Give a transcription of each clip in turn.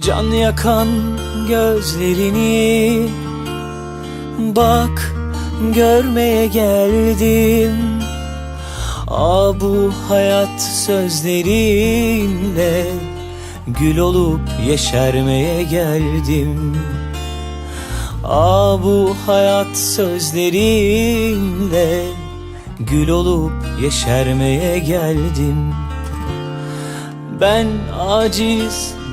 Can yakan gözlerini Bak görmeye geldim. Aa bu hayat sözlerinle Gül olup yeşermeye geldim. Aa bu hayat sözlerinle Gül olup yeşermeye geldim. Ben aciz,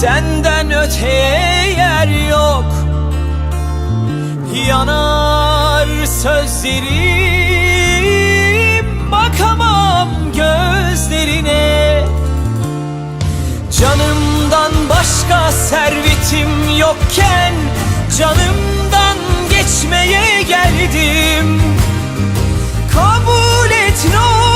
Senden öteye yer yok. Yanar sözlerim Bakamam gözlerine. Canımdan başka servetim yokken Canımdan geçmeye geldim. Kabul et ne olur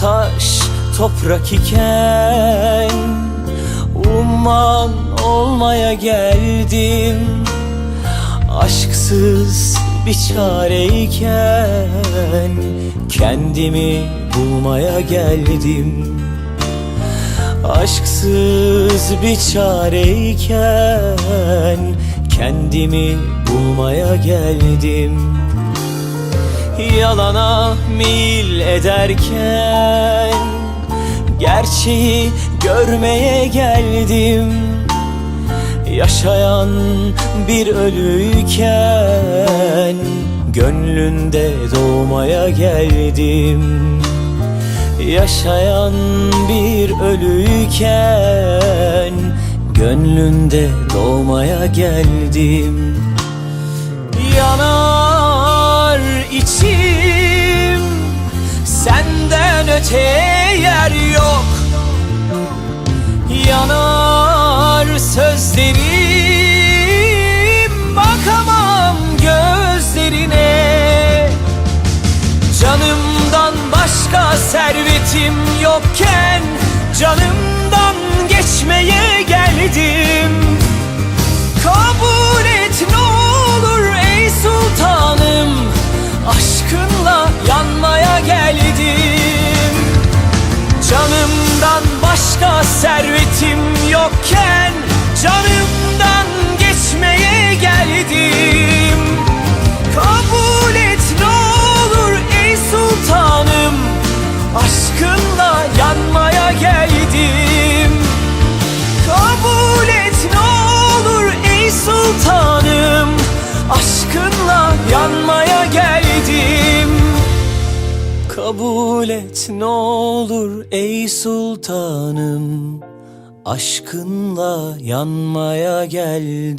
taş toprak iken Umman olmaya geldim. Aşksız bir çareyken Kendimi bulmaya geldim. Aşksız bir çareyken Kendimi bulmaya geldim Yalana meyil ederken Gerçeği görmeye geldim. Yaşayan bir ölüyken Gönlünde doğmaya geldim. Yaşayan bir ölüyken Gönlünde doğmaya geldim içim Senden öteye yer yok. Yanar sözlerim Bakamam gözlerine. Canımdan başka servetim yokken Canımdan Yanmaya geldim. Canımdan başka servetim yokken Canımdan Kabul et ne olur ey sultanım. Aşkınla yanmaya geldim